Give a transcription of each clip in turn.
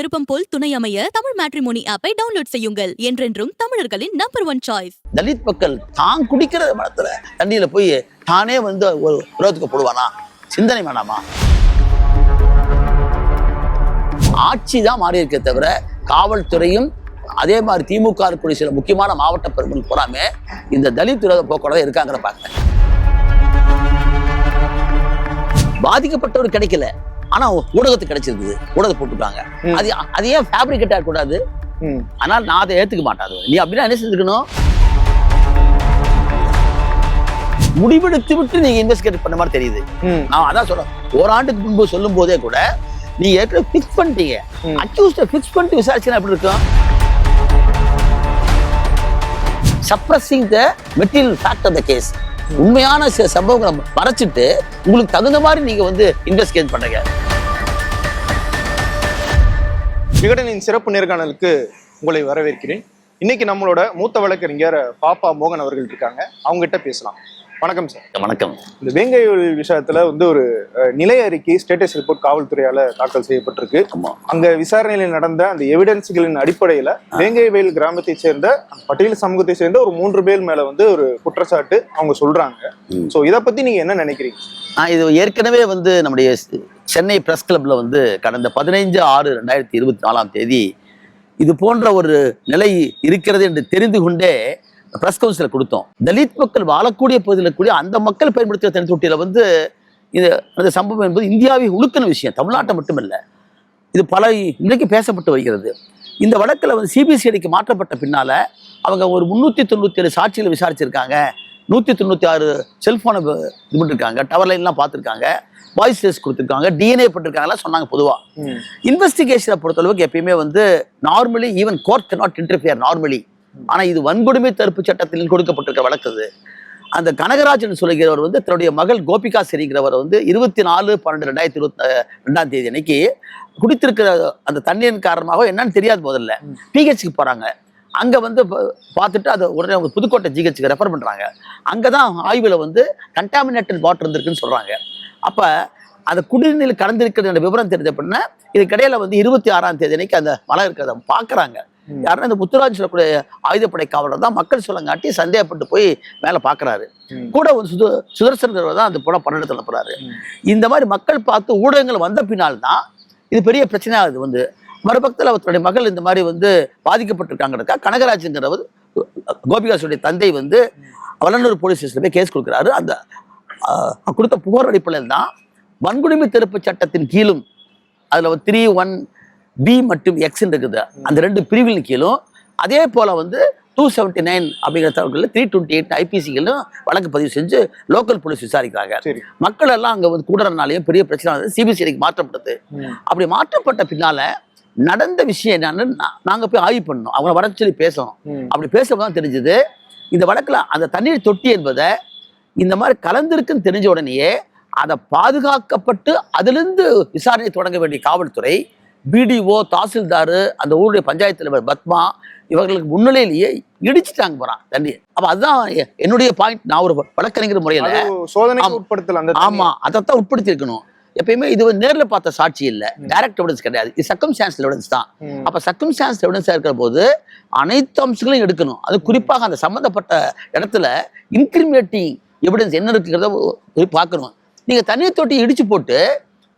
விருப்பம் போல் துணை அமைய தமிழ் மேட்ரிமோனி ஆப்பை டவுன்லோட் செய்யுங்கள். என்றென்றும் தமிழர்களின் நம்பர் ஒன் சாய்ஸ் தலித் மக்கள் தான் குடிக்கிற மனத்துல தண்ணியில போய் தானே வந்து ஒரு உலகத்துக்கு போடுவானா? சிந்தனை வேணாமா? ஆட்சி தான் மாறி இருக்கே தவிர காவல்துறையும் அதே மாதிரி திமுக இருக்கக்கூடிய சில முக்கியமான மாவட்ட பெருமள் பூராமே இந்த தலித் விரோத போக்கோட இருக்காங்கிற பார்க்க பாதிக்கப்பட்டவர் கிடைக்கல. ஆனா ஊடகத்துக்கு கிடைச்சிருக்குது. ஊடகத்தை போட்டுட்டாங்க. அது அது ஏன் ஃபேப்ரிகேட் ஆகக்கூடாது. ஆனால் நான் அதை ஏத்துக்க மாட்டாது. நீ அப்படின்னா என்ன செஞ்சுக்கணும் முடிவெடுத்து விட்டு நீங்க இன்வெஸ்டிகேட் பண்ண மாதிரி தெரியுது. நான் அதான் சொல்றேன். ஓராண்டுக்கு முன்பு சொல்லும் போதே கூட நீங்க ஏற்கனவே ஃபிக்ஸ் பண்ணிட்டீங்க. அக்யூஸ்ட ஃபிக்ஸ் பண்ணிட்டு விசாரிச்சுனா எப்படி இருக்கும்? Suppressing the material fact of the case உண்மையான சம்பவங்களை மறைச்சிட்டு உங்களுக்கு தகுந்த மாதிரி நீங்க வந்து இன்வெஸ்டிகேட் பண்ணுங்க. விகடனின் சிறப்பு நேர்காணலுக்கு உங்களை வரவேற்கிறேன். இன்னைக்கு நம்மளோட மூத்த வழக்கறிஞர் பாப்பா மோகன் அவர்கள் இருக்காங்க. அவங்க கிட்ட பேசலாம். வணக்கம் சார் வணக்கம். இந்த வேங்கை விஷயத்துல வந்து ஒரு நிலை அறிக்கை ஸ்டேட்டஸ் ரிப்போர்ட் காவல்துறையால தாக்கல் செய்யப்பட்டிருக்கு. அங்க விசாரணையில் நடந்த அந்த எவிடன்ஸ்களின் அடிப்படையில வேங்கை வயல் கிராமத்தை சேர்ந்த பட்டியல் சமூகத்தை சேர்ந்த ஒரு மூன்று பேர் மேல வந்து ஒரு குற்றச்சாட்டு அவங்க சொல்றாங்க. சோ இத பத்தி நீங்க என்ன நினைக்கிறீங்க? நான் இது ஏற்கனவே வந்து நம்முடைய ஸ்- சென்னை பிரஸ் கிளப்ல வந்து கடந்த பதினைஞ்சு ஆறு ரெண்டாயிரத்தி இருபத்தி நாலாம் தேதி இது போன்ற ஒரு நிலை இருக்கிறது என்று தெரிந்து கொண்டே பிரஸ் கவுன்சில் கொடுத்தோம். தலித் மக்கள் வாழக்கூடிய பகுதியில் கூடிய அந்த மக்கள் பயன்படுத்திய தனி தொட்டியில வந்து இது அந்த சம்பவம் என்பது இந்தியாவை உழுக்கின விஷயம். தமிழ்நாட்டை மட்டுமல்ல இது பல இன்றைக்கு பேசப்பட்டு வருகிறது. இந்த வழக்கில் வந்து சிபிசிஐடிக்கு மாற்றப்பட்ட பின்னால அவங்க ஒரு முந்நூற்றி தொண்ணூற்றி ஏழு சாட்சிகளை விசாரிச்சிருக்காங்க. நூற்றி தொண்ணூற்றி ஆறு செல்ஃபோனை இது பண்ணிருக்காங்க. டவர் லைன்லாம் பார்த்துருக்காங்க. வாய்ஸ் டெஸ்ட் கொடுத்துருக்காங்க. டிஎன்ஏ பண்ணிருக்காங்கலாம் சொன்னாங்க பொதுவாக. இன்வெஸ்டிகேஷனை பொறுத்தளவுக்கு எப்பயுமே வந்து normally even court not interfere normally ஆனால் இது வன்கொடுமை தடுப்பு சட்டத்தில் கொடுக்கப்பட்டிருக்க வழக்கு அந்த கனகராஜன் சொல்லுகிறவர் வந்து தன்னுடைய மகள் கோபிகா சரிங்கிறவர் வந்து இருபத்தி நாலு பன்னெண்டு ரெண்டாயிரத்தி இருபத்தி ரெண்டாம் தேதி அன்னைக்கு குடித்திருக்கிற அந்த தண்ணீரின் காரணமாக என்னன்னு தெரியாது முதல்ல. பிஹெச்சுக்கு போறாங்க. அங்க வந்து பார்த்துட்டு அதை உடனே அவங்க புதுக்கோட்டை ஜிஹெச்சுக்கு ரெஃபர் பண்றாங்க. அங்கதான் ஆய்வுல வந்து கண்டாமினேட்டட் வாட்டர் இருந்திருக்குன்னு சொல்றாங்க. அப்ப அந்த குடிநீர் கலந்திருக்கிறது விவரம் தெரிஞ்ச பின்ன இதுக்கிடையில வந்து இருபத்தி ஆறாம் தேதி அன்னைக்கு அந்த மழை இருக்கிறத பார்க்கறாங்க. யாருன்னா இந்த முத்துராஜ் சொல்லக்கூடிய ஆயுதப்படை காவலர் தான் மக்கள் சொல்லங்காட்டி சந்தேகப்பட்டு போய் மேல பாக்குறாரு. ம். கூட ஒரு சுத சுதர்சன்கிறவர் தான் அந்த படம் பன்னெண்டு அனுப்புறாரு. இந்த மாதிரி மக்கள் பார்த்து ஊடகங்கள் வந்த பின்னால் தான் இது பெரிய பிரச்சனையாகுது வந்து. மறுபக்கத்தில் அவருடைய மகள் இந்த மாதிரி வந்து பாதிக்கப்பட்டிருக்காங்கிறக்கா கனகராஜுங்கிறவர் கோபிகாசுடைய தந்தை வந்து வல்லனூர் போலீஸ் ஸ்டேஷன்ல போய் கேஸ் கொடுக்குறாரு. அந்த கொடுத்த புகார் அடிப்படையில் தான் வன்கொடுமை தடுப்பு சட்டத்தின் கீழும் அதுல த்ரீ ஒன் பி மற்றும் எக்ஸ் இருக்குது. அந்த ரெண்டு பிரிவின் கீழும் அதே போல வந்து டூ செவன்டி நைன் அப்படிங்கிற தகவல்கள் த்ரீ டுவெண்ட்டி எயிட் ஐபிசிகளும் வழக்கு பதிவு செஞ்சு லோக்கல் போலீஸ் விசாரிக்கிறாங்க. சரி. மக்கள் எல்லாம் அங்க வந்து கூடுறதுனாலயும் பெரிய பிரச்சனை வந்து சிபிசிஐடிக்கு மாற்றப்பட்டது. ம். அப்படி மாற்றப்பட்ட பின்னால நடந்த விஷயம் என்னன்னு நா- நாங்க போய் ஆய்வு பண்ணோம் அவங்க வர சொல்லி பேசணும். அப்படி பேசும்போது தான் தெரிஞ்சது இந்த வழக்குல அந்த தண்ணீர் தொட்டி என்பதை இந்த மாதிரி கலந்திருக்குன்னு தெரிஞ்ச உடனேயே அதை பாதுகாக்கப்பட்டு அதிலிருந்து விசாரணை தொடங்க வேண்டிய காவல்துறை பிடிஓ தாசில்தார் அந்த ஊருடைய பஞ்சாயத்து தலைவர் பத்மா இவர்களுக்கு முன்னிலையிலேயே இடிச்சிட்டாங்க போறான் தண்ணி அப்ப அதுதான் என்னுடைய பாயிண்ட் நான் ஒரு வழக்கறிஞர் முறையில ஆமா. உட்படுத்தல அந்த ஆமா அதைத்தான் உட்படுத்தி இருக்கணும் எப்பயுமே இது வந்து நேர்ல பார்த்த சாட்சி இல்ல. டைரக்ட் எவிடன்ஸ் கிடையாது. இது சர்க்கம்ஸ்டான்ஸ் எவிடன்ஸ் தான். அப்ப சர்க்கம்ஸ்டான்ஸ் எவிடன்ஸா இருக்கிற போது அனைத்து அம்சங்களையும் எடுக்கணும். அது குறிப்பாக அந்த சம்பந்தப்பட்ட இடத்துல இன்கிரிமினேட்டிங் எவிடன்ஸ் என்ன இருக்குங்கிறத போய் பார்க்கணும். நீங்க தண்ணீர் தொட்டி இடிச்சு போட்டு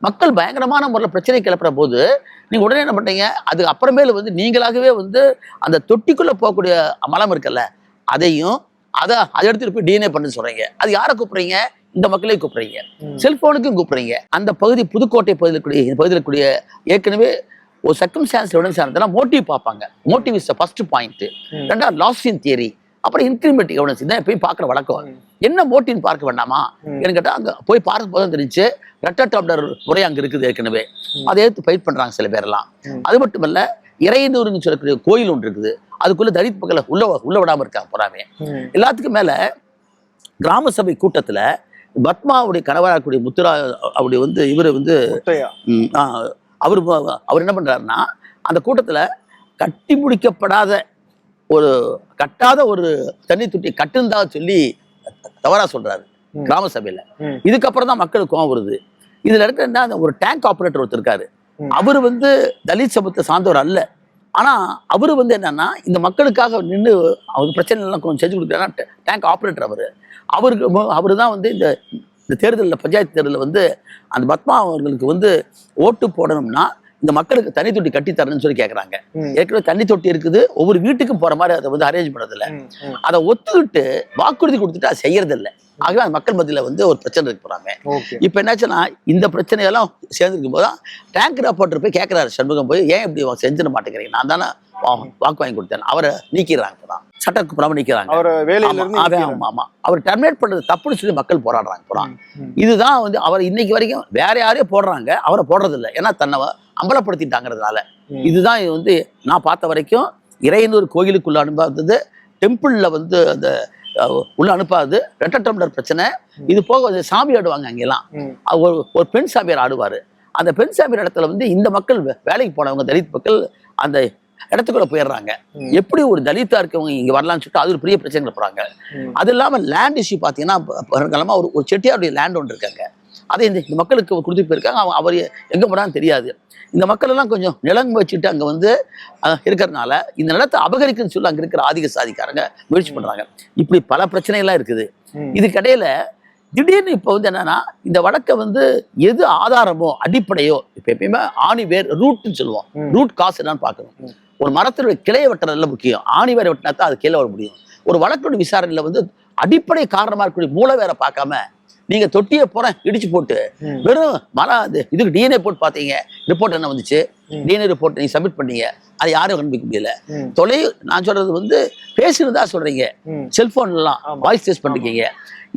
மக்கள் பயங்கரமான முறையில் பிரச்சனை கிளப்புற போது நீங்க உடனே என்ன பண்றீங்க? அது அப்புறமேல வந்து நீங்களாகவே வந்து அந்த தொட்டிக்குள்ள போகக்கூடிய மலம் இருக்குல்ல அதையும் அதை அதை எடுத்துட்டு போய் டிஎன்ஏ பண்ண சொல்றீங்க. அது யாரை கூப்பிடுறீங்க? இந்த மக்களையும் கூப்பிடுறீங்க. ம். செல்போனுக்கும் கூப்பிடுறீங்க. அந்த பகுதி புதுக்கோட்டை பகுதியில் கூடிய இந்த பகுதியில் கூடிய ஏற்கனவே ஒரு சர்க்கம்ஸ்டான்ஸ் எவிடன்ஸ் இருந்ததுன்னா மோட்டிவ் பார்ப்பாங்க. Motive is first point. ரெண்டாவது லாஸ்டின் தியரி அப்புறம் இன்க்ரிமெண்ட் எவிடன்ஸ் இதான் எப்பயும் பார்க்குற வழக்கம். என்ன மோட்டிவ்னு பார்க்க வேண்டாமா. எனக்கு கேட்டால் அங்கே போய் பார்க்கும் போது தெரிஞ்சு ரெட்டர் டாப்டர் முறை அங்கே இருக்குது ஏற்கனவே. அதை எடுத்து ஃபைட் பண்ணுறாங்க சில பேரெல்லாம் ம். அது மட்டும் இல்ல இறையனூர்னு சொல்லக்கூடிய கோயில் ஒன்று இருக்குது அதுக்குள்ள தலித் மக்களை உள்ள உள்ள விடாம இருக்காங்க போறாமே. எல்லாத்துக்கும் மேல கிராம சபை கூட்டத்துல பத்மாவுடைய கணவராகக்கூடிய முத்துரா அப்படி வந்து இவர் வந்து அவர் அவர் என்ன பண்றாருன்னா அந்த கூட்டத்துல கட்டி முடிக்கப்படாத ஒரு கட்டாத ஒரு தண்ணி தொட்டி கட்டுந்தா சொல்லி தவறா சொல்றாரு. கிராம சபையில. இதுக்கப்புறம் தான் மக்களுக்கு கோவம் வருது இதுல இருக்கிற என்ன ஒரு டேங்க் ஆபரேட்டர் ஒருத்தர் இருக்காரு. அவர் வந்து தலித் சமூகத்தை சார்ந்தவர் அல்ல ஆனா அவரு வந்து என்னன்னா இந்த மக்களுக்காக நின்று அவர் பிரச்சனை எல்லாம் கொஞ்சம் செஞ்சு கொடுக்குறாரு டேங்க் ஆப்ரேட்டர் அவரு அவருக்கு அவரு தான் வந்து இந்த இந்த தேர்தலில் பஞ்சாயத்து தேர்தலில் வந்து அந்த பத்மா அவர்களுக்கு வந்து ஓட்டு போடணும்னா இந்த மக்களுக்கு தண்ணி தொட்டி கட்டி தரணும்னு சொல்லி கேட்குறாங்க. ஏற்கனவே தண்ணி தொட்டி இருக்குது ஒவ்வொரு வீட்டுக்கும் போற மாதிரி அதை வந்து அரேஞ்ச் பண்ணதில்ல. அதை ஒத்துக்கிட்டு வாக்குறுதி கொடுத்துட்டு அதை செய்யறதில்ல. ஆகவே அந்த மக்கள் மத்தியில வந்து ஒரு பிரச்சனை இருக்கு போறாங்க இப்போ என்னாச்சுன்னா இந்த பிரச்சனையெல்லாம் சேர்ந்துருக்கும் போது தான் டேங்க் ரிப்போர்ட்டர் போய் கேட்குறாரு சண்முகம் போய் ஏன் இப்படி செஞ்சிட மாட்டேங்கிறீங்க? நான் தானே வாக்கு வாங்கி கொடுத்தேன் அவரை நீக்கிறாங்க இப்பதான் சட்டத்துக்கு புறமா நீக்கிறாங்க. அவரை வேலையில ஆமா, இருந்து அவன் நீக்கிறாங்க. ஆமா, ஆமா. அவர் டெர்மினேட் பண்றது தப்புன்னு சொல்லி மக்கள் போராடுறாங்க புறா ம். இதுதான் வந்து அவர் இன்னைக்கு வரைக்கும் வேற யாரையும் போடுறாங்க அவரை போடுறது இல்லை ஏன்னா தன்னை அம்பலப்படுத்திட்டாங்கிறதுனால. இதுதான் இது வந்து நான் பார்த்த வரைக்கும் இறையனூர் கோயிலுக்குள்ள அனுப்பாதது டெம்பிள்ல வந்து அந்த உள்ள அனுப்பாது ரெட்ட டம்ளர் பிரச்சனை. இது போக சாமி ஆடுவாங்க அங்கெல்லாம். ஒரு ஒரு பெண் சாமியார் ஆடுவார். அந்த பெண் சாமியார் இடத்துல வந்து இந்த மக்கள் வேலைக்கு போனவங்க தலித் மக்கள் அந்த இடத்துக்குள்ள போயிடுறாங்க. எப்படி ஒரு தலித்தா இருக்கவங்க இங்க வரலாம்னு சொல்லிட்டு அது ஒரு பெரிய பிரச்சனை போறாங்க. அது இல்லாம லேண்ட் இஷ்யூ பார்த்தீங்கன்னா ப- வருங்காலமா ஒரு ஒரு செட்டியாருடைய லேண்ட் ஒன்று இருக்காங்க அதை இந்த மக்களுக்கு கொடுத்து போயிருக்காங்க அவங்க அவர் எங்க போனான்னு தெரியாது இந்த மக்கள் எல்லாம் கொஞ்சம் நிலம் வச்சுட்டு அங்க வந்து இருக்கறதுனால இந்த நிலத்தை அபகரிக்குன்னு சொல்லி அங்க இருக்கிற ஆதிக்க சாதிக்காரங்க முயற்சி பண்றாங்க இப்படி பல பிரச்சனைகள்லாம் இருக்குது. இதுக்கிடையில திடீர்னு இப்போ வந்து என்னன்னா இந்த வழக்கை வந்து எது ஆதாரமோ அடிப்படையோ இப்போ எப்பயுமே ஆணி வேர் ரூட்னு சொல்லுவோம். ரூட் காசு என்னன்னு பார்க்கணும். ஒரு மரத்தினுடைய கிளையை வெட்டுறதுல முக்கியம் ஆணி வேரை வெட்டினா தான் அது கீழே வர முடியும் ஒரு வழக்குடைய விசாரணையில வந்து அடிப்படை காரணமா இருக்கக்கூடிய மூல வேரை பார்க்காம நீங்க தொட்டியை போற இடிச்சு போட்டு. வெறும் மரம் இதுக்கு டிஎன்ஏ போட்டு பார்த்தீங்க ரிப்போர்ட் என்ன வந்துச்சு. டிஎன்ஏ ரிப்போர்ட் நீங்க சப்மிட் பண்ணீங்க அது யாரும் கண்டுபிடிக்க முடியல. தொலை நான் சொல்றது வந்து பேசுனதா சொல்றீங்க. செல்போன்லாம். வாய்ஸ் டெஸ்ட் பண்ணிருக்கீங்க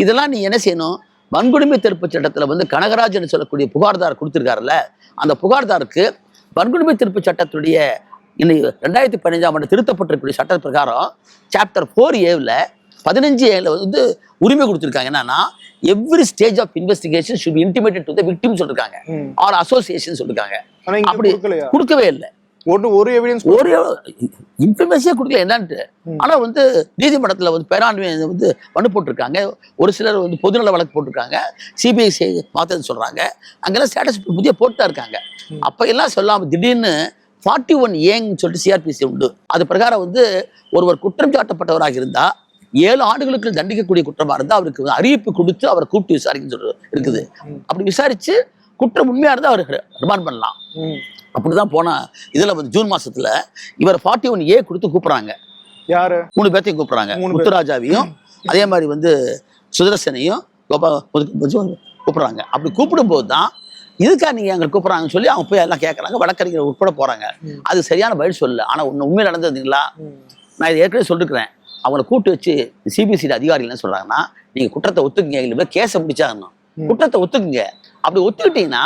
இதெல்லாம் நீ என்ன செய்யணும் வன்கொடுமை தடுப்பு சட்டத்துல வந்து கனகராஜன் சொல்லக்கூடிய புகார்தார் கொடுத்திருக்காருல்ல அந்த புகார்தாருக்கு வன்கொடுமை தடுப்பு சட்டத்துடைய இன்னைக்கு ரெண்டாயிரத்தி பதினஞ்சாம் ஆண்டு திருத்தப்பட்டிருக்கக்கூடிய சட்ட பிரகாரம் சாப்டர் ஃபோர் ஏவில் பதினஞ்சு ஏல வந்து உரிமை கொடுத்துருக்காங்க. என்னன்னா every stage of investigation should intimated to the victim சொல்லிருக்காங்க. ஆர் அசோசியேஷன் சொல்லிருக்காங்க. அப்படி- கொடுக்கவே இல்லை. ஒரு ஒரு எவிடன்ஸ் ஒரு இன்ஃபர்மேஷனே கொடுக்கல. என்னன்ட்டு? ம். ஆனா வந்து நீதிமன்றத்துல வந்து பேராண்மை வந்து மனு போட்டிருக்காங்க. ஒரு சிலர் வந்து பொதுநல வழக்கு போட்டிருக்காங்க. சிபிஐ மாத்தன்னு சொல்றாங்க. அங்கெல்லாம் ஸ்டேட்டஸ் புதிய போட்டுதான் இருக்காங்க. அப்ப எல்லாம் சொல்லாம திடீர்னு ஃபார்ட்டி ஒன் ஏன்னு சொல்லிட்டு சிஆர்பிசி உண்டு. அது பிரகாரம் வந்து ஒருவர் குற்றம் சாட்டப்பட்டவராக இருந்தா ஏழு ஆண்டுகளுக்கு தண்டிக்கக்கூடிய குற்றமா இருந்தா அவருக்கு அறிவிப்பு கொடுத்து அவரை கூப்பிட்டு விசாரிக்கன்னு சொல்லி இருக்குது. அப்படி விசாரிச்சு குற்றம் உண்மையா இருந்தா அவர் ரிமாண்ட் பண்ணலாம். அப்படிதான் போனா இதுல வந்து ஜூன் மாசத்துல இவர் ஃபார்ட்டி ஒன் ஏ கொடுத்து கூப்பிடுறாங்க. யாரு? மூணு பேர்த்தையும் கூப்பிடுறாங்க. முத்துராஜாவையும் அதே மாதிரி வந்து சுதர்சனையும் கோபா கூப்பிடுறாங்க. அப்படி கூப்பிடும்போது தான் இதுக்கா நீங்க அங்க கூப்பிடுறாங்கன்னு சொல்லி அவங்க போய் எல்லாம் கேட்கறாங்க வழக்கறிஞர் உட்பட போறாங்க. அது சரியான பதில் சொல்லல. ஆனா ஒண்ணு உண்மை நடந்ததுங்களா. நான் இதை ஏற்கனவே சொல்லிருக்கிறேன். அவங்கள கூட்டு வச்சு சிபிசிடி அதிகாரிகள் என்ன சொல்றாங்கன்னா நீங்க குற்றத்தை ஒத்துக்குங்க. இல்லை கேஸை முடிச்சாகணும். குற்றத்தை ஒத்துக்குங்க. அப்படி ஒத்துக்கிட்டீங்கன்னா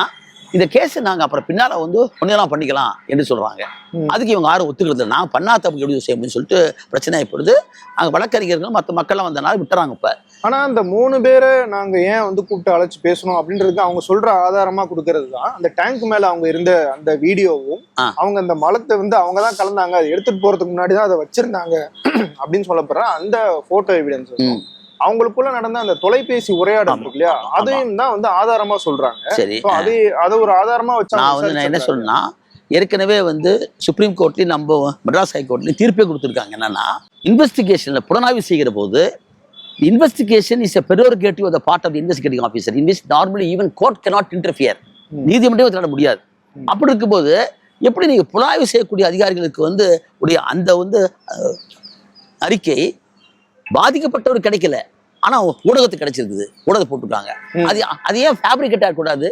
இந்த கேஸை நாங்க அப்புறம் பின்னால வந்து ஒன்னெல்லாம் பண்ணிக்கலாம் என்று சொல்றாங்க. அதுக்கு இவங்க யாரும் ஒத்துக்கிறது. நான் பண்ணா தப்பு எப்படி செய்ய முடியும்னு சொல்லிட்டு பிரச்சனை ஆயிப்படுது அங்க வழக்கறிஞர்கள் மற்ற மக்கள்லாம் வந்தனால விட்டுறாங்க இப்ப. ஆனா அந்த மூணு பேரை நாங்க ஏன் வந்து கூப்பிட்டு அழைச்சு பேசணும் அப்படின்றதுக்கு அவங்க சொல்ற ஆதாரமா கொடுக்கறது தான் அந்த டேங்க் மேல அவங்க இருந்த அந்த வீடியோவும். அவங்க அந்த மலத்தை வந்து அவங்க தான் கலந்தாங்க அதை எடுத்துட்டு போறதுக்கு முன்னாடி தான் அதை வச்சிருந்தாங்க அப்படின்னு சொல்லப்படுற அந்த போட்டோ எவிடன்ஸ். அவங்களுக்குள்ள நடந்த அந்த தொலைபேசி உரையாடல். இருக்கு இல்லையா. அதையும் தான் வந்து ஆதாரமா சொல்றாங்க அதை அதை ஒரு ஆதாரமா வச்சு நான் வந்து நான் என்ன. சொல்லணும்னா ஏற்கனவே வந்து சுப்ரீம் கோர்ட்லயும் நம்ம மெட்ராஸ் ஹைகோர்ட்லயும் தீர்ப்பே கொடுத்துருக்காங்க என்னன்னா இன்வெஸ்டிகேஷன்ல புலனாய்வு செய்கிற போது investigation is a prerogative of the part of the investigating officer in which normally even court cannot interfere ம். நீதிமன்றமே தலையிட முடியாது ம். அப்படி இருக்கும்போது எப்படி நீங்க புலனாய்வு செய்யக்கூடிய அதிகாரிகளுக்கு வந்து உடைய அந்த வந்து அறிக்கை பாதிக்கப்பட்டவர் கிடைக்கல ஆனா ஊடகத்துக்கு கிடைச்சிருக்குது ஊடகத்தை போட்டுருக்காங்க ம். அது அது ஏன் ஃபேப்ரிகேட் ஆகக்கூடாது.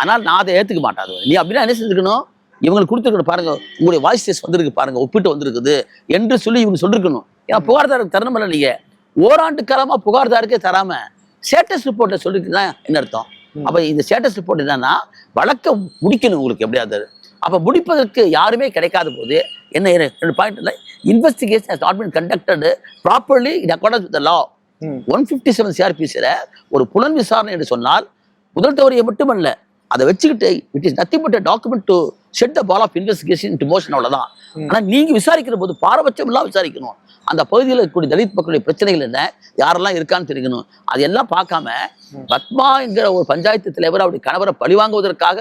ஆனால் நான் அதை ஏத்துக்க மாட்டேன் அது. நீ அப்படின்னா என்ன செஞ்சுக்கணும் இவங்களுக்கு கொடுத்துருக்கணும் பாருங்க உங்களுடைய வாய்ஸ் டெஸ்ட் வந்திருக்கு பாருங்க ஒப்பிட்டு வந்திருக்குது என்று சொல்லி இவங்க சொல்லிருக்கணும் ஏன்னா புகார்தாருக்கு தரணும் இல்லை நீங்க ஓராண்டு காலமா புகார்தாருக்கே தராம ஸ்டேட்டஸ் ரிப்போர்ட்டை சொல்லிருக்குன்னா என்ன அர்த்தம். அப்ப இந்த ஸ்டேட்டஸ் ரிப்போர்ட் என்னன்னா வழக்க முடிக்கணும் உங்களுக்கு எப்படியாவது. அப்ப முடிப்பதற்கு யாருமே கிடைக்காத போது என்ன ரெண்டு பாயிண்ட் இல்லை. Investigation has not been conducted properly in accordance with law. One fifty seven சிஆர்பிசியில் ஒரு புலன் விசாரணை என்று சொன்னால் முதல் தவறியை மட்டுமல்ல அதை வச்சுக்கிட்டு it is nothing but document to set the ball of investigation to motion அவ்வளோதான் ம். ஆனால் நீங்க விசாரிக்கிற போது பாரபட்சம் எல்லாம் விசாரிக்கணும். அந்த பகுதியில் இருக்கக்கூடிய தலித் மக்களுடைய பிரச்சனைகள் என்ன யாரெல்லாம் இருக்கான்னு தெரிஞ்சுக்கணும் அதெல்லாம் பார்க்காம ம். பத்மா என்கிற ஒரு பஞ்சாயத்து தலைவர் அவருடைய கணவரை பழிவாங்குவதற்காக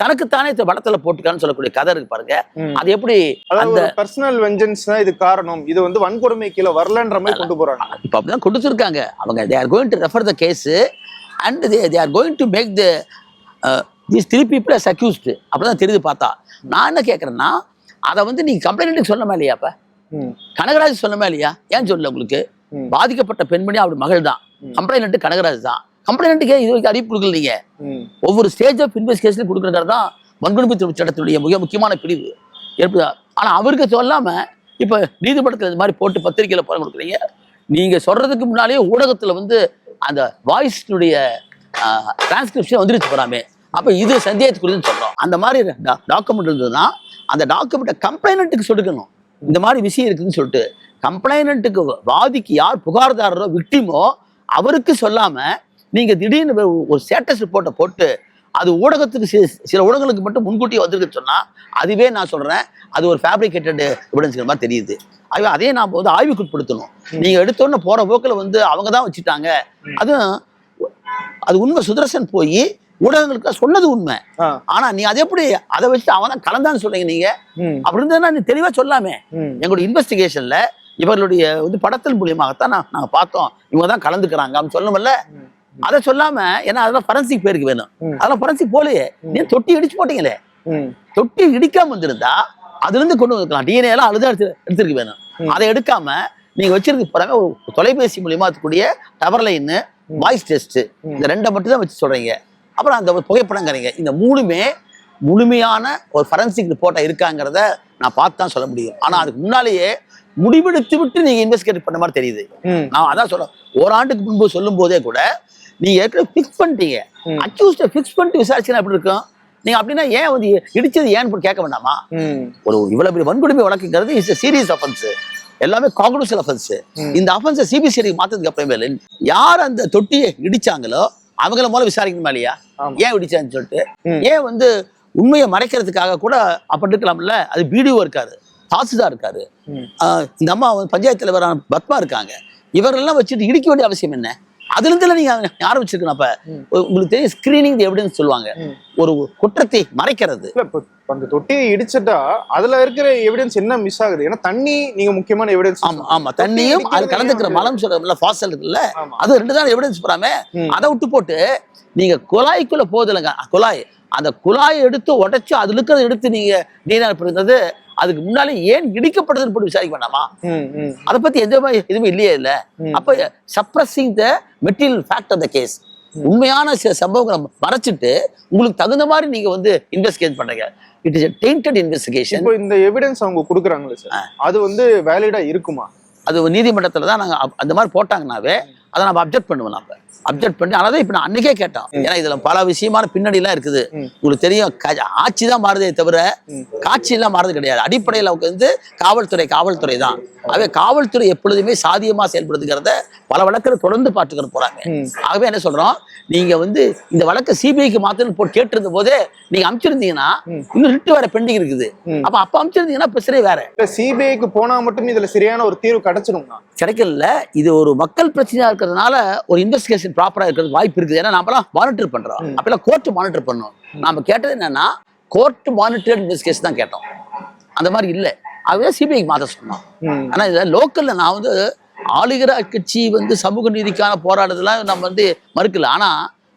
தனக்குத்தானே இந்த படத்துல போட்டுக்கான்னு சொல்லக்கூடிய கதை இருக்கு பாருங்க. அது எப்படி அந்த பர்சனல் வெஞ்சன்ஸ் தான் இது காரணம். இது வந்து வன்கொடுமை கீழே வரலன்ற மாதிரி கொண்டு போறாங்க. இப்ப அப்படிதான் கொடுத்துருக்காங்க. அவங்க they are going to refer the case and they they are going to make the these three people as accused அப்படிதான் தெரியுது பார்த்தா. நான் என்ன கேட்குறேன்னா அதை வந்து நீங்க கம்ப்ளைண்ட்டுக்கு சொல்லமா இல்லையா அப்ப? ம், கனகராஜ் சொல்லமா இல்லையா? ஏன் சொல்லல உங்களுக்கு. பாதிக்கப்பட்ட பெண்மணி அவருடைய மகள் தான். கம்ப்ளைண்ட் கனகராஜ் தான். கம்ப்ளைண்ட்டுக்கு இது வரைக்கும் அறிவிப்பு கொடுக்கல நீங்க? ம், ஒவ்வொரு ஸ்டேஜ் ஆஃப் இன்வெஸ்டிகேஷன் கொடுக்குறது தான் வன்கொடுமை தடுப்பு சட்டத்துடைய மிக முக்கியமான பிரிவு. ஏற்படுதா ஆனா அவருக்கு சொல்லாம இப்ப நீதிமன்றத்தில் இந்த மாதிரி போட்டு பத்திரிக்கையில போற கொடுக்குறீங்க. நீங்க சொல்றதுக்கு முன்னாலேயே ஊடகத்துல வந்து அந்த வாய்ஸ்னுடைய டிரான்ஸ்கிரிப்ஷன் வந்துருச்சு போறாமே. அப்ப இது சந்தேகத்துக்குரியதுன்னு சொல்றோம். அந்த மாதிரி டாக்குமெண்ட் இருந்ததுன்னா அந்த டாக்குமெண்ட்டை கம்ப்ளைனண்ட்டுக்கு சொல்லிக்கணும் இந்த மாதிரி விஷயம் இருக்குன்னு சொல்லிட்டு கம்ப்ளைனண்ட்டுக்கு வாதிக்கு யார் புகார்தாரரோ விக்டிமோ அவருக்கு சொல்லாம நீங்க திடீர்னு ஒரு- ஸ்டேட்டஸ் ரிப்போர்ட்டை போட்டு அது ஊடகத்துக்கு சி- சில ஊடகங்களுக்கு மட்டும் முன்கூட்டியே வந்திருக்குன்னு சொன்னா அதுவே நான் சொல்றேன் அது ஒரு ஃபேப்ரிகேட்டட் எவிடன்ஸ்ங்கிற மாதிரி தெரியுது. ஆகவே அதே நாம வந்து ஆய்வுக்குட்படுத்தணும். நீங்க எடுத்தோன்னு போற போக்கில் வந்து அவங்க தான் வச்சுட்டாங்க. அதுவும் அது உண்மை சுதர்சன் போய் ஊடகங்களுக்கு சொன்னது உண்மை. ஆனா நீ அதை எப்படி அதை வச்சுட்டு அவன் தான் கலந்தான்னு சொல்றீங்க நீங்க? அப்படி இருந்தா நீ தெளிவா சொல்லாமே. எங்களுடைய இன்வெஸ்டிகேஷன்ல இவர்களுடைய வந்து படத்தின் மூலியமாகத்தான் நான் நாங்க பார்த்தோம். இவங்க தான் கலந்துக்கிறாங்க அப்படின்னு சொல்லணும்ல. அதை சொல்லாம ஏன்னா அதெல்லாம் ஃபரன்சிக் பேருக்கு வேணும். அதெல்லாம் ஃபரன்சிக் போலையே. நீ தொட்டி இடிச்சு போட்டீங்களே. தொட்டி இடிக்காம வந்திருந்தா அதுல இருந்து கொண்டு வந்துக்கலாம் டிஎன்ஏ எல்லாம் அழுது எடுத்து எடுத்துருக்க வேணும். அதை எடுக்காம நீங்க வச்சிருக்க போறாங்க ஒரு தொலைபேசி மூலியமா இருக்கக்கூடிய டவர் லைன் வாய்ஸ் டெஸ்ட். இந்த ரெண்டை மட்டும் தான் வச்சு சொல்றீங்க. அப்புறம் அந்த புகைப்படங்கிறீங்க இந்த மூணுமே முழுமையான ஒரு ஃபரன்சிக் ரிப்போர்ட்டா இருக்காங்கிறத நான் பார்த்து தான் சொல்ல முடியும். ஆனா அதுக்கு முன்னாலேயே முடிவெடுத்து விட்டு நீங்க இன்வெஸ்டிகேட் பண்ண மாதிரி தெரியுது. நான் அதான் சொல்றேன். ஓராண்டுக்கு முன்பு சொல்லும் போதே கூட நீங்க ஏற்கனவே ஃபிக்ஸ் பண்ணிட்டீங்க. அக்யூஸ்ட ஃபிக்ஸ் பண்ணிட்டு விசாரிச்சுனா எப்படி இருக்கும்? நீங்க அப்படின்னா ஏன் வந்து இடிச்சது ஏன்னு போய் கேட்க வேண்டாமா? ஒரு இவ்வளவு பெரிய வன்கொடுமை வழக்குங்கிறது இஸ் சீரியஸ் அஃபென்ஸ் எல்லாமே காங்கிரஸியல் அஃபென்ஸ். இந்த அஃபென்ஸை சிபிசிஐடி மாத்ததுக்கு அப்புறமே யார் அந்த தொட்டியை இடிச்சாங்களோ அவங்கள முதல்ல விசாரிக்கணுமா இல்லையா. ஏன் இடிச்சான்னு சொல்லிட்டு. ஏன் வந்து உண்மையை மறைக்கிறதுக்காக கூட அப்படி இருக்கலாம்ல அது பிடிஓ இருக்காரு தாசில்தார் இருக்காரு. இந்த அம்மா பஞ்சாயத்து தலைவரான பத்மா இருக்காங்க. இவரெல்லாம் வச்சுட்டு இடிக்க வேண்டிய அவசியம் என்ன? அதுல இருந்துல நீங்க ஆரம்பிச்சிருக்கணும். அப்ப உங்களுக்கு தெரியும் ஸ்கிரீனிங் எவிடன்ஸ் சொல்லுவாங்க. ஒரு குற்றத்தை மறைக்கிறது. அந்த தொட்டியை இடிச்சிட்டா அதுல இருக்கிற எவிடன்ஸ் என்ன மிஸ் ஆகுது? ஏன்னா தண்ணி நீங்க முக்கியமான எவிடன்ஸ் ஆமா ஆமா. தண்ணியும் அது கலந்துக்கிற மலம் சொல்றோம்ல ஃபாசல் இருக்குல்ல அது ரெண்டு தான் எவிடன்ஸ் போறாம. அதை விட்டு போட்டு நீங்க குழாய்க்குள்ள போதில்லைங்க குழாய் அந்த குழாயை எடுத்து உடைச்சு அதுல இருக்கிறத எடுத்து நீங்க நீராக இருந்தது அதுக்கு முன்னாலே ஏன் இடிக்கப்பட்டதுன்னு போட்டு விசாரிக்க வேண்டாமா? அதை பத்தி எந்த எதுவுமே இல்லையே இல்ல. அப்ப suppressing the material fact of the case உண்மையான சில சம்பவங்களை மறைச்சிட்டு உங்களுக்கு தகுந்த மாதிரி நீங்க வந்து இன்வெஸ்டிகேட் பண்றீங்க இட் இஸ் டெயின்டட் இன்வெஸ்டிகேஷன் இப்போ இந்த எவிடன்ஸ் அவங்க கொடுக்குறாங்களே சார் அது வந்து வேலிடா இருக்குமா? அது நீதிமன்றத்துல தான் நாங்க அப்- அந்த மாதிரி போட்டாங்கனாவே அதை நம்ம அப்ஜெக்ட் பண்ணுவோம் நம்ம அப்ஜெக்ட் பண்ணி அதனால இப்ப நான் அன்னைக்கே கேட்டோம் ஏன்னா இதுல பல விஷயமான பின்னணி எல்லாம் இருக்குது. உங்களுக்கு தெரியும் ஆட்சி தான் மாறுதே தவிர. காட்சி எல்லாம் மாறுது கிடையாது. அடிப்படையில் வந்து காவல்துறை காவல்துறை தான். ஆகவே காவல்துறை எப்பொழுதுமே சாதியமா செயல்படுத்துகிறத பல வழக்கில் தொடர்ந்து பார்த்துக்கிட்டு போறாங்க. ஆகவே என்ன சொல்றோம்? நீங்க வந்து இந்த வழக்கை சிபிஐக்கு மாத்தணும் போட்டு கேட்டிருந்த போதே நீங்க அமைச்சிருந்தீங்கன்னா. இன்னும் ரிட்டு வேற பெண்டிங் இருக்குது. அப்ப அப்ப அமைச்சிருந்தீங்கன்னா பிரச்சனை வேற. சிபிஐக்கு போனா மட்டும் இதுல சரியான ஒரு தீர்வு கிடைச்சிருமா கிடைக்கல. இது ஒரு மக்கள் பிரச்சனையா இருக்கிறதுனால ஒரு இன்வெஸ்டிகேஷன் ப்ராப்பரா இருக்கிறது வாய்ப்பு இருக்குது. ஏன்னா நாமெல்லாம் மானிட்டர் பண்றோம். ம். அப்பெல்லாம் கோர்ட் மானிட்டர் பண்ணோம். நாம கேட்டது என்னன்னா கோர்ட் மானிட்டர்ட் இன்வெஸ்டிகேஷன் தான் கேட்டோம். அந்த மாதிரி இல்லை. அதுவே சிபிஐக்கு மாத்த சொன்னோம். ம், ஆனா இதுல லோக்கல்ல நான் வந்து ஆளுகிற கட்சி வந்து சமூக நீதிக்கான போராட்டத்தெல்லாம் நம்ம வந்து மறுக்கல. ஆனா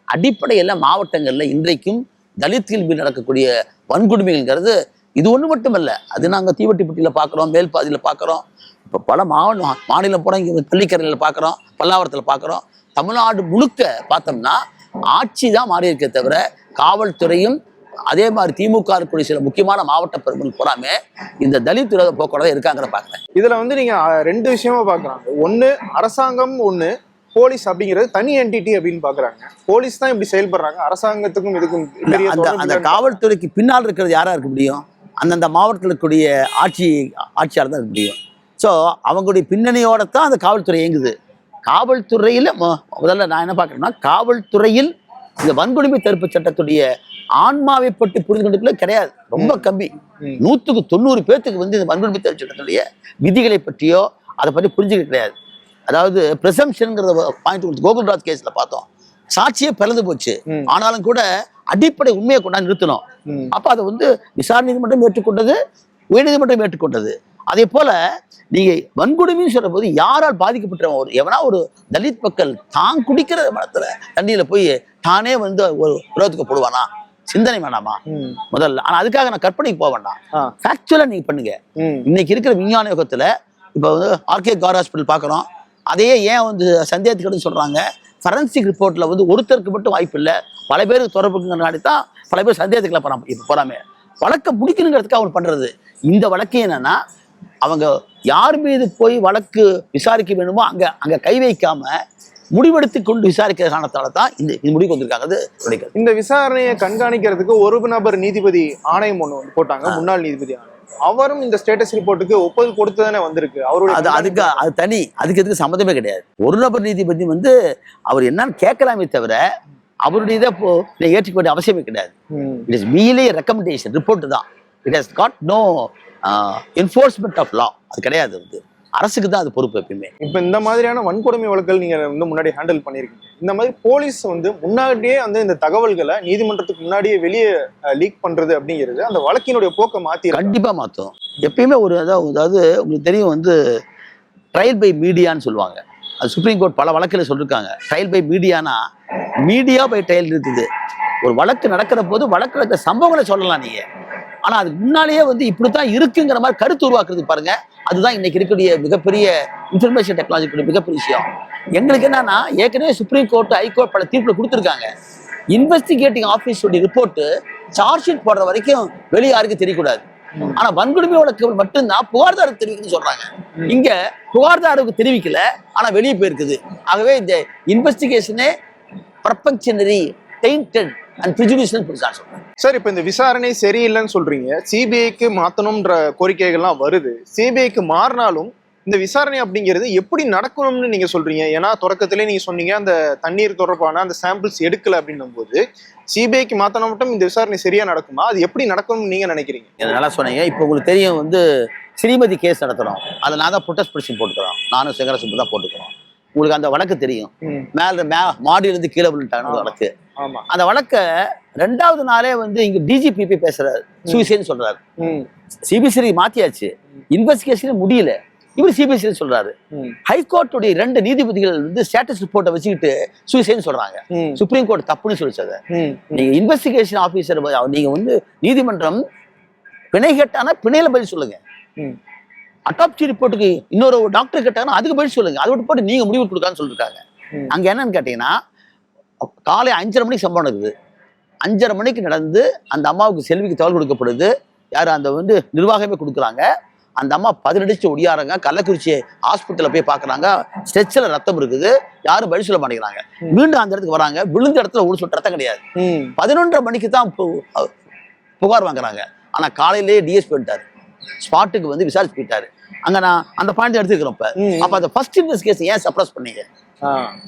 அடிப்படையில் மாவட்டங்கள்ல இன்றைக்கும் தலித்கள் மீது நடக்கக்கூடிய வன்கொடுமைகள்ங்கிறது இது ஒண்ணு மட்டுமல்ல. அது நாங்க தீவட்டிப்பட்டியில பார்க்குறோம் மேல்பாதியில பார்க்குறோம் இப்போ பல மாவட்ட மாநிலம் போட இங்கே பள்ளிக்கரையில் பார்க்குறோம் பல்லாவரத்தில் பார்க்குறோம் தமிழ்நாடு முழுக்க பார்த்தோம்னா ஆட்சி தான் மாறி இருக்கே தவிர காவல்துறையும் அதே மாதிரி திமுக இருக்கக்கூடிய சில முக்கியமான மாவட்ட பெருமைகள் பூராமே இந்த தலித் விரோத போக்கோட இருக்காங்கிற பார்க்குறேன். இதுல வந்து நீங்க ரெண்டு விஷயமா பாக்குறாங்க ஒண்ணு அரசாங்கம் ஒண்ணு போலீஸ் அப்படிங்கிறது தனி என்டிட்டி அப்படின்னு பாக்குறாங்க போலீஸ் தான் இப்படி செயல்படுறாங்க. அரசாங்கத்துக்கும் இதுக்கும் அந்த அந்த காவல்துறைக்கு பின்னால் இருக்கிறது யாரா இருக்க முடியும்? அந்தந்த மாவட்டத்தில் இருக்கக்கூடிய ஆட்சி ஆட்சியாளர் தான் இருக்க முடியும். ஸோ அவங்களுடைய பின்னணியோட தான் அந்த காவல்துறை இயங்குது. காவல்துறையில் முதல்ல நான் என்ன பார்க்குறேன்னா காவல்துறையில் இந்த வன்கொடுமை தடுப்பு சட்டத்துடைய ஆன்மாவை பற்றி புரிந்து கொண்டுக்குள்ள கிடையாது. ரொம்ப கம்மி. நூற்றுக்கு தொண்ணூறு பேர்த்துக்கு வந்து இந்த வன்கொடுமை தடுப்பு சட்டத்துடைய விதிகளை பற்றியோ அதை பற்றி புரிஞ்சுக்க கிடையாது. அதாவது ப்ரெசம்ஷனுங்கிறத பாயிண்ட் கொடுத்து கோகுல்ராஜ் கேஸில் பார்த்தோம். சாட்சியே பிறந்து போச்சு. ஆனாலும் கூட அடிப்படை உண்மையை கொண்டாந்து நிறுத்தணும். அப்ப அதை வந்து விசாரணை நீதிமன்றம் ஏற்றுக்கொண்டது உயர்நீதிமன்றம் ஏற்றுக்கொண்டது. அதே போல நீங்க வன்கொடுமைன்னு சொல்ற போது யாரால் பாதிக்கப்பட்டவன் ஒரு எவனா ஒரு தலித் மக்கள் தான் குடிக்கிற மரத்துல தண்ணியில போய் தானே வந்து ஒரு விரோதத்துக்கு போடுவானா? சிந்தனை வேணாமா. முதல்ல. ஆனா அதுக்காக நான் கற்பனைக்கு போக வேண்டாம். ஃபேக்சுவலா நீங்க பண்ணுங்க. இன்னைக்கு இருக்கிற விஞ்ஞான யுகத்துல இப்போ வந்து ஆர்கே கார் ஹாஸ்பிட்டல் பார்க்குறோம் அதையே ஏன் வந்து சந்தேகத்துக்கு சொல்றாங்க? ஃபரன்சிக் ரிப்போர்ட்ல வந்து ஒருத்தருக்கு மட்டும் வாய்ப்பு இல்லை. பல பேருக்கு தொடர்புங்கிறனாடி தான் பல பேர் சந்தேகத்துக்குள்ள போறாங்க. இப்போ போறாமே. வழக்கை முடிக்கணுங்கிறதுக்கு அவங்க பண்றது. இந்த வழக்கு என்னன்னா அவங்க யார் மீது போய் வழக்கு விசாரிக்க வேணுமோ அங்க அங்க கை வைக்காம முடிவெடுத்து கொண்டு விசாரிக்கிற காரணத்தால தான் இந்த இந்த முடிவுக்கு வந்திருக்காங்க. இந்த விசாரணையை கண்காணிக்கிறதுக்கு ஒரு நபர் நீதிபதி ஆணையம் வந்து போட்டாங்க முன்னாள் நீதிபதி ஆணையம். அவரும் இந்த ஸ்டேட்டஸ் ரிப்போர்ட்டுக்கு ஒப்புதல் கொடுத்து தானே வந்திருக்கு. அவருடைய அது அதுக்கு அது தனி. அதுக்கு எதுக்கு சம்மந்தமே கிடையாது. ஒரு நபர் நீதிபதி வந்து அவர் என்னன்னு கேட்கலாமே தவிர அவருடைய இதை இதை ஏற்றுக்க வேண்டிய அவசியமே கிடையாது. It is merely recommendation report தான். It has got no enforcement of law அது கிடையாது வந்து. அரசுக்கு தான் அது பொறுப்பு எப்பயுமே. இப்ப இந்த மாதிரியான வன்கொடுமை வழக்குகள் நீங்க வந்து முன்னாடி ஹேண்டில் பண்ணிருக்கீங்க இந்த மாதிரி போலீஸ் வந்து முன்னாடியே வந்து இந்த தகவல்களை நீதிமன்றத்துக்கு முன்னாடியே வெளியே லீக் பண்றது அப்படிங்கிறது அந்த வழக்கினுடைய போக்கை மாத்தி கண்டிப்பா மாற்றும் எப்பயுமே ஒரு அதாவது அதாவது உங்களுக்கு தெரியும் வந்து ட்ரையல் பை மீடியான்னு சொல்லுவாங்க. அது சுப்ரீம் கோர்ட் பல வழக்கில் சொல்லியிருக்காங்க ட்ரையல் பை மீடியானா மீடியா பை ட்ரையல் இருக்குது. ஒரு வழக்கு நடக்கிற போது வழக்கு நடக்கிற சம்பவங்களை சொல்லலாம் நீங்க. ஆனா அதுக்கு முன்னாலேயே வந்து இப்படித்தான் இருக்குங்கிற மாதிரி கருத்து உருவாக்குறது பாருங்க. அதுதான் இன்னைக்கு இருக்கக்கூடிய மிகப்பெரிய இன்ஃபர்மேஷன் டெக்னாலஜி மிகப்பெரிய விஷயம். எங்களுக்கு என்னன்னா ஏற்கனவே சுப்ரீம் கோர்ட் ஹைகோர்ட் பல தீர்ப்புல கொடுத்துருக்காங்க. இன்வெஸ்டிகேட்டிங் ஆஃபீஸோட ரிப்போர்ட் சார்ஜ் ஷீட் போடுற வரைக்கும் வெளியே யாருக்கும் தெரியக்கூடாது. ஆனா வன்கொடுமை வழக்குகள் மட்டும்தான் புகார்தாரருக்கு தெரிவிக்குன்னு சொல்றாங்க. இங்க புகார்தாரருக்கு தெரிவிக்கல ஆனா வெளியே போயிருக்குது. ஆகவே இந்த இன்வெஸ்டிகேஷனே பிரபஞ்சனரி டெயின்டட் அண்ட் ப்ரிஜுடிஷியல் புதுசாக சொல்றேன் சார் இப்ப இந்த விசாரணை சரியில்லைன்னு சொல்றீங்க. சிபிஐக்கு மாத்தணும்ன்ற கோரிக்கைகள்லாம் வருது. சிபிஐக்கு மாறினாலும் இந்த விசாரணை அப்படிங்கிறது எப்படி நடக்கணும்னு நீங்க சொல்றீங்க? ஏன்னா தொடக்கத்திலே நீங்க சொன்னீங்க அந்த தண்ணீர் தொடர்பான அந்த சாம்பிள்ஸ் எடுக்கல அப்படின்னும் போது சிபிஐக்கு மாத்தினா மட்டும் இந்த விசாரணை சரியா நடக்குமா? அது எப்படி நடக்கணும்னு நீங்க நினைக்கிறீங்க? நல்லா சொன்னீங்க. இப்போ உங்களுக்கு தெரியும் வந்து ஸ்ரீமதி கேஸ் நடத்துறோம். அதை நான் தான் ப்ரொட்டஸ்ட் பிடிச்சி போட்டுக்கிறோம். நானும் சுப்பு தான் போட்டுக்கிறோம். உங்களுக்கு அந்த வழக்கு தெரியும். மேல மே மாடியிலிருந்து கீழே விழுந்துட்டாங்க அந்த வழக்கு. அந்த வழக்கை ரெண்டாவது நாளே வந்து இங்க டிஜிபிபி பேசுறாரு. சூசைன்னு சொல்றாரு. சிபிசிஐ மாத்தியாச்சு. இன்வெஸ்டிகேஷன் முடியல. இவர் சிபிசிஐ சொல்றாரு. ஹைகோர்ட்டுடைய ரெண்டு நீதிபதிகள் வந்து ஸ்டேட்டஸ் ரிப்போர்ட்டை வச்சுக்கிட்டு சூசைன்னு சொல்றாங்க. சுப்ரீம் கோர்ட் தப்புன்னு சொல்லிச்சு அதை ம், நீங்க இன்வெஸ்டிகேஷன் ஆபீசர் நீங்க வந்து நீதிமன்றம் பிணை கேட்டானா பிணையில பதில் சொல்லுங்க. அட்டாப்சி ரிப்போர்ட்டுக்கு இன்னொரு டாக்டர் கேட்டாங்கன்னா அதுக்கு பதில் சொல்லுங்க. அதை விட்டு போட்டு நீங்க முடிவு கொடுக்கான்னு சொல்லிருக்காங்க. அங்க என்னன்னு கேட்டீங்கன்னா காலை அஞ்சரை மணிக்கு சம்பவம் நடக்குது அஞ்சரை மணிக்கு நடந்து அந்த அம்மாவுக்கு செல்விக்கு தகவல் கொடுக்கப்படுது. யார்? அந்த வந்து நிர்வாகமே கொடுக்குறாங்க. அந்த அம்மா பதினடிச்சு ஒடியாறாங்க கள்ளக்குறிச்சி ஹாஸ்பிட்டலில் போய் பார்க்குறாங்க ஸ்ட்ரெச்சில் ரத்தம் இருக்குது. யாரும் பதில் சொல்ல மாட்டேங்கிறாங்க. மீண்டும் அந்த இடத்துக்கு வராங்க. விழுந்த இடத்துல ஒரு சொட்டு ரத்தம் கிடையாது. பதினொன்றரை மணிக்கு தான் புகார் வாங்குறாங்க. ஆனா காலையிலேயே டிஎஸ் போயிட்டாரு ஸ்பாட்டுக்கு வந்து விசாரிச்சு போயிட்டாரு. அங்க நான் அந்த பாயிண்ட் எடுத்துக்கிறோம் இப்ப. அப்ப அந்த ஃபர்ஸ்ட் இன்வெஸ்டிகேஷன் ஏன் சப்ரஸ் பண்ணீங்க?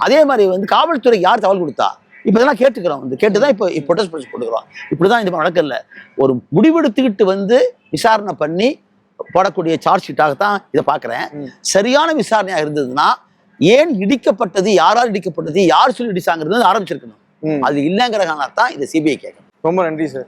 அதே மாதிரி வந்து காவல்துறை யார் தகவல் கொடுத்தா? இப்ப இதெல்லாம் கேட்டுக்கிறோம். வந்து கேட்டுதான் இப்போ ப்ரொடெஸ்ட் பண்ணி போட்டுக்கிறோம். இப்படிதான் இது நடக்கல. ஒரு முடிவெடுத்துக்கிட்டு வந்து விசாரணை பண்ணி போடக்கூடிய சார்ஜ் ஷீட்டாகத்தான் இதை பார்க்குறேன் ம். சரியான விசாரணையா இருந்ததுன்னா ஏன் இடிக்கப்பட்டது யாரால் இடிக்கப்பட்டது யார் சொல்லி இடிச்சாங்கிறது ஆரம்பிச்சிருக்கணும். அது இல்லைங்கிற காரணத்தான் இதை சிபிஐ கேட்கணும். ரொம்ப நன்றி சார்